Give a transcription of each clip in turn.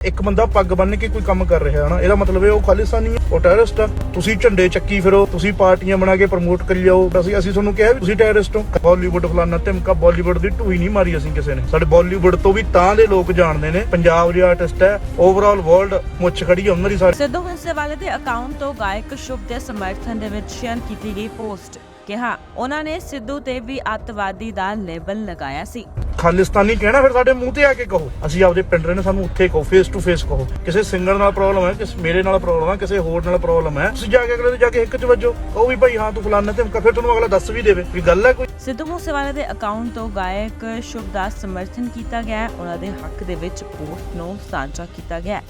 ਇੱਕ ਬੰਦਾ ਪੱਗ ਬੰਨ ਕੇ ਕੋਈ ਕੰਮ ਕਰ ਰਿਹਾ ਹੈ ਨਾ, ਇਹਦਾ ਮਤਲਬ ਇਹ ਉਹ ਖਾਲਿਸਤਾਨੀ ਹੈ ਉਹ ਟੈਰਰਿਸਟ ਆ। ਤੁਸੀਂ ਝੰਡੇ ਚੱਕੀ ਫਿਰੋ, ਤੁਸੀਂ ਪਾਰਟੀਆਂ ਬਣਾ ਕੇ ਪ੍ਰਮੋਟ ਕਰੀ ਜਾਓ। ਅਸੀਂ ਅਸੀਂ ਤੁਹਾਨੂੰ ਕਿਹਾ ਵੀ ਤੁਸੀਂ ਟੈਰਰਿਸਟ ਹੋ। ਬਾਲੀਵੁੱਡ ਫਲਾਨਾ ਧਮਕਾ ਬਾਲੀਵੁੱਡ ਦੀ ਢੂਈ ਨਹੀਂ ਮਾਰੀ ਅਸੀਂ ਕਿਸੇ ਨੇ। ਸਾਡੇ ਬਾਲੀਵੁੱਡ ਤੋਂ ਵੀ ਤਾਂ ਦੇ ਲੋਕ ਜਾਣਦੇ ਨੇ, ਪੰਜਾਬ ਦੇ ਆਰਟਿਸਟ ਹੈ ਓਵਰਆਲ ਵਰਲਡ ਮੁੱਛ ਖੜੀ ਉਹਨਾਂ ਦੀ ਸਾਰੀ। ਸਿੱਧੂ ਮੂਸੇਵਾਲੇ ਦੇ ਅਕਾਊਂਟ ਤੋਂ ਗਾਇਕ ਸ਼ੁਭ ਦੇ ਸਮਰਥਨ ਦੇ ਵਿੱਚ ਸ਼ੇਅਰ ਕੀਤੀ ਗਈ ਪੋਸਟ ਕਿਹਾ। ਉਹਨਾਂ ਨੇ ਸਿੱਧੂ ਤੇ ਵੀ ਅੱਤਵਾਦੀ ਦਾ ਲੇਬਲ ਲਗਾਇਆ ਸੀ। ਖਾਲਿਸਤਾਨੀ ਕਹਿਣਾ ਫਿਰ ਸਾਡੇ ਮੂੰਹ ਤੇ ਆ ਕੇ ਕਹੋ। ਅਸੀਂ ਆਪਦੇ ਪਿੰਡ ਰਹੇ ਨੇ ਸਾਨੂੰ ਉੱਥੇ ਕਹੋ ਫੇਸ ਟੂ ਫੇਸ ਕਹੋ। ਕਿਸੇ ਸਿੰਗਰ ਨਾਲ ਪ੍ਰੋਬਲਮ ਹੈ ਕਿਸੇ ਮੇਰੇ ਨਾਲ ਪ੍ਰੋਬਲਮ ਹੈ ਕਿਸੇ ਹੋਰ ਨਾਲ ਪ੍ਰੋਬਲਮ ਹੈ। ਤੁਸੀਂ ਜਾ ਕੇ ਅਗਲੇ ਦੇ ਜਾ ਕੇ ਇੱਕ ਚ ਵੱਜੋ। ਕਹੋ ਵੀ ਭਾਈ ਹਾਂ ਤੂੰ ਫਲਾਨਾ ਤੇ ਫਿਰ ਤੁਹਾਨੂੰ ਅਗਲਾ ਦੱਸ ਵੀ ਦੇਵੇ ਵੀ ਗੱਲ ਹੈ ਕੋਈ। ਸਿੱਧੂ ਮੂਸੇਵਾਲੇ ਦੇ ਅਕਾਊਂਟ ਤੋਂ ਗਾਇਕ ਸ਼ੁਭ ਦਾ ਸਮਰਥਨ ਕੀਤਾ ਗਿਆ। ਉਹਨਾਂ ਦੇ ਹੱਕ ਦੇ ਵਿੱਚ ਪੋਸਟ ਨੂੰ ਸਾਂਝਾ ਕੀਤਾ ਗਿਆ।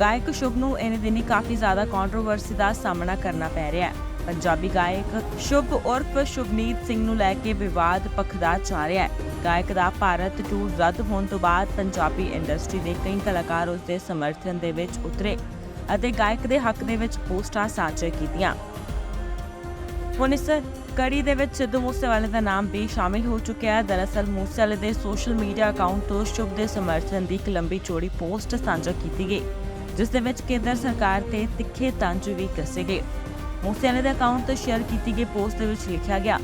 ਗਾਇਕ ਸ਼ੁਭ ਨੂੰ ਇਹਨੇ ਦਿਨੀ ਕਾਫੀ ਜ਼ਿਆਦਾ ਕੰਟਰੋਵਰਸੀ ਦਾ ਸਾਹਮਣਾ ਕਰਨਾ ਪੈ ਰਿਹਾ ਹੈ। ਪੰਜਾਬੀ ਗਾਇਕ ਸ਼ੁਭ ਉਰਫ ਸ਼ੁਭਨੀਤ ਸਿੰਘ ਨੂੰ ਲੈ ਕੇ ਵਿਵਾਦ ਭਖਦਾ ਜਾ ਰਿਹਾ ਹੈ। ਗਾਇਕ ਦਾ ਭਾਰਤ ਟੂਰ ਰੱਦ ਹੋਣ ਤੋਂ ਬਾਅਦ ਪੰਜਾਬੀ ਇੰਡਸਟਰੀ ਦੇ ਕਈ ਕਲਾਕਾਰ ਉਸ ਦੇ ਸਮਰਥਨ ਦੇ ਵਿੱਚ ਉਤਰੇ ਅਤੇ ਗਾਇਕ ਦੇ ਹੱਕ ਦੇ ਵਿੱਚ ਪੋਸਟਾਂ ਸਾਂਝੇ ਕੀਤੀਆਂ। ਹੁਣ ਇਸ ਕੜੀ ਦੇ ਵਿੱਚ ਸਿੱਧੂ ਮੂਸੇਵਾਲੇ ਦਾ ਨਾਮ ਵੀ ਸ਼ਾਮਿਲ ਹੋ ਚੁੱਕਿਆ ਹੈ। ਦਰਅਸਲ ਮੂਸੇਵਾਲੇ ਦੇ ਸੋਸ਼ਲ ਮੀਡੀਆ ਅਕਾਊਂਟ ਤੋਂ ਸ਼ੁਭ ਦੇ ਸਮਰਥਨ ਦੀ ਇੱਕ ਲੰਬੀ ਚੋੜੀ ਪੋਸਟ ਸਾਂਝਾ ਕੀਤੀ ਗਈ, ਜਿਸ ਦੇ ਵਿੱਚ ਕੇਂਦਰ ਸਰਕਾਰ ਤੇ ਤਿੱਖੇ ਤੰਜ ਵੀ ਕੱਸੇ ਗਏ। ਮੂਸੇਵਾਲੇ ਦੇ ਅਕਾਊਂਟ ਤੋਂ ਸ਼ੇਅਰ ਕੀਤੀ ਗਈ ਪੋਸਟ ਦੇ ਵਿੱਚ ਲਿਖਿਆ ਗਿਆ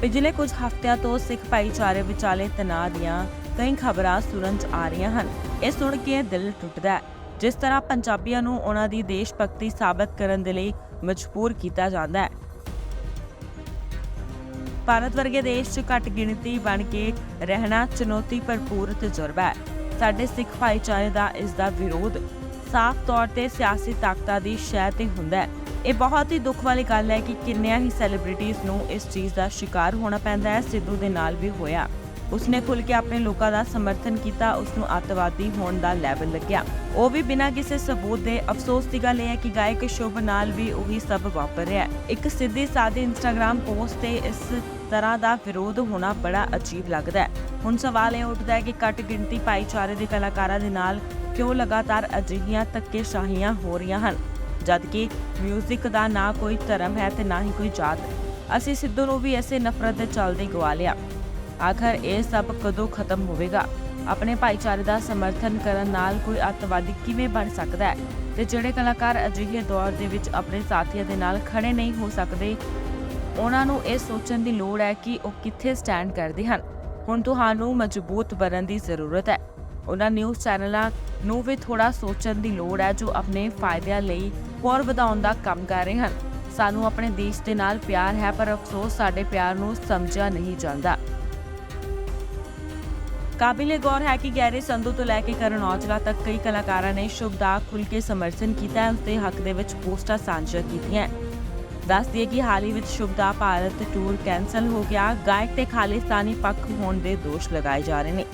ਪਿਛਲੇ ਕੁਝ ਹਫ਼ਤਿਆਂ ਤੋਂ ਸਿੱਖ ਭਾਈਚਾਰੇ ਵਿਚਾਲੇ ਤਣਾਅ ਦੀਆਂ ਕਈ ਖਬਰਾਂ ਸੁਣਨ 'ਚ ਆ ਰਹੀਆਂ ਹਨ। ਇਹ ਸੁਣ ਕੇ ਦਿਲ ਟੁੱਟਦਾ ਹੈ, ਜਿਸ ਤਰ੍ਹਾਂ ਪੰਜਾਬੀਆਂ ਨੂੰ ਉਹਨਾਂ ਦੀ ਦੇਸ਼ ਭਗਤੀ ਸਾਬਤ ਕਰਨ ਦੇ ਲਈ ਮਜਬੂਰ ਕੀਤਾ ਜਾਂਦਾ ਹੈ। ਭਾਰਤ ਵਰਗੇ ਦੇਸ਼ 'ਚ ਘੱਟ ਗਿਣਤੀ ਬਣ ਕੇ ਰਹਿਣਾ ਚੁਣੌਤੀ ਭਰਪੂਰ ਤਜਰਬਾ ਹੈ। ਸਾਡੇ ਸਿੱਖ ਭਾਈਚਾਰੇ ਦਾ ਇਸ ਦਾ ਵਿਰੋਧ ਸਾਫ਼ ਤੌਰ ਤੇ ਸਿਆਸੀ ਤਾਕਤਾਂ ਦੀ ਸ਼ੈ ਤੇ ਹੁੰਦਾ ਹੈ। ਇਹ ਬਹੁਤ ਹੀ ਦੁੱਖ ਵਾਲੀ ਗੱਲ ਹੈ ਕਿ ਕਿੰਨਿਆਂ ਹੀ ਸੈਲੀਬ੍ਰਿਟੀਜ਼ ਨੂੰ ਇਸ ਚੀਜ਼ ਦਾ ਸ਼ਿਕਾਰ ਹੋਣਾ ਪੈਂਦਾ ਹੈ, ਸਿੱਧੂ ਦੇ ਨਾਲ ਵੀ ਹੋਇਆ। ਉਸਨੇ ਖੁੱਲ ਕੇ ਆਪਣੇ ਲੋਕਾਂ ਦਾ ਸਮਰਥਨ ਕੀਤਾ ਉਸ ਨੂੰ ਅੱਤਵਾਦੀ ਹੋਣ ਦਾ ਲੈਵਲ ਲੱਗਿਆ। ਉਹ ਵੀ ਬਿਨਾਂ ਕਿਸੇ ਸਬੂਤ ਦੇ, ਅਫਸੋਸ ਦੀ ਗੱਲ ਇਹ ਹੈ ਕਿ ਗਾਇਕ ਸ਼ੁਭ ਨਾਲ ਵੀ ਉਹੀ ਸਭ ਵਾਪਰ ਰਿਹਾ ਇੱਕ ਸਿੱਧੀ ਸਾਦੀ ਇੰਸਟਾਗ੍ਰam ਪੋਸਟ ਤੇ ਇਸ ਤਰ੍ਹਾਂ ਦਾ ਵਿਰੋਧ ਹੋਣਾ ਬੜਾ ਅਜੀਬ ਲੱਗਦਾ ਹੈ। ਹੁਣ ਸਵਾਲ ਇਹ ਉੱਠਦਾ ਹੈ ਕਿ ਘੱਟ ਗਿਣਤੀ ਭਾਈਚਾਰੇ ਦੇ ਕਲਾਕਾਰਾਂ ਦੇ ਨਾਲ ਕਿਉਂ ਲਗਾਤਾਰ ਅਜਿਹੀਆਂ ਧੱਕੇਸ਼ਾਹੀਆਂ ਹੋ ਰਹੀਆਂ ਹਨ? ਜਦਕਿ 뮤직 ਦਾ ਨਾ ਕੋਈ ਧਰਮ ਹੈ ਤੇ ਨਾ ਹੀ ਕੋਈ ਜਾਤ। ਅਸੀਂ ਸਿੱਧੂ ਨੂੰ ਵੀ ਐਸੇ ਨਫ਼ਰਤ ਦੇ ਚੱਲਦੇ ਗਵਾ ਲਿਆ। ਆਖਰ ਇਹ ਸਭ ਕਦੋਂ ਖਤਮ ਹੋਵੇਗਾ? ਆਪਣੇ ਭਾਈਚਾਰੇ ਦਾ ਸਮਰਥਨ ਕਰਨ ਨਾਲ ਕੋਈ ਅੱਤਵਾਦੀ ਕਿਵੇਂ ਬਣ ਸਕਦਾ ਹੈ? ਤੇ ਜਿਹੜੇ ਕਲਾਕਾਰ ਅਜਿਹੇ ਦੌਰ ਦੇ ਵਿੱਚ ਆਪਣੇ ਸਾਥੀਆਂ ਦੇ ਨਾਲ ਖੜੇ ਨਹੀਂ ਹੋ ਸਕਦੇ, ਉਹਨਾਂ ਨੂੰ ਇਹ ਸੋਚਣ ਦੀ ਲੋੜ ਹੈ ਕਿ ਉਹ ਕਿੱਥੇ ਸਟੈਂਡ ਕਰਦੇ ਹਨ। ਹੁਣ ਤੁਹਾਨੂੰ ਮਜ਼ਬੂਤ ਬਣਨ ਦੀ ਜ਼ਰੂਰਤ ਹੈ। ਉਹਨਾਂ ਨਿਊਜ਼ ਚੈਨਲਾਂ ਨੂੰ ਵੀ ਥੋੜਾ ਸੋਚਣ ਦੀ ਲੋੜ ਹੈ ਜੋ ਆਪਣੇ ਫਾਇਦਿਆਂ ਲਈ ਹੋਰ ਵਧਾਉਣ ਦਾ ਕੰਮ ਕਰ ਰਹੇ ਹਨ। ਸਾਨੂੰ ਆਪਣੇ ਦੇਸ਼ ਦੇ ਨਾਲ ਪਿਆਰ ਹੈ, ਪਰ ਅਫਸੋਸ ਸਾਡੇ ਪਿਆਰ ਨੂੰ ਸਮਝਿਆ ਨਹੀਂ ਜਾਂਦਾ। ਕਾਬਿਲੇ ਗੌਰ ਹੈ ਕਿ ਗੈਰੀ ਸੰਧੂ ਤੋਂ ਲੈ ਕੇ ਕਰਨ ਔਜਲਾ ਤੱਕ ਕਈ ਕਲਾਕਾਰਾਂ ਨੇ ਸ਼ੁਭ ਦਾ ਖੁੱਲ ਕੇ ਸਮਰਥਨ ਕੀਤਾ ਹੈ, ਉਸਦੇ ਹੱਕ ਦੇ ਵਿੱਚ ਪੋਸਟਾਂ ਸਾਂਝੀਆਂ ਕੀਤੀਆਂ ਦੱਸ ਦਈਏ ਕਿ ਹਾਲ ਹੀ ਵਿੱਚ ਸ਼ੁਭ ਦਾ ਭਾਰਤ ਟੂਰ ਕੈਂਸਲ ਹੋ ਗਿਆ। ਗਾਇਕ ਤੇ ਖਾਲਿਸਤਾਨੀ ਪੱਖ ਹੋਣ ਦੇ ਦੋਸ਼ ਲਗਾਏ ਜਾ ਰਹੇ ਨੇ।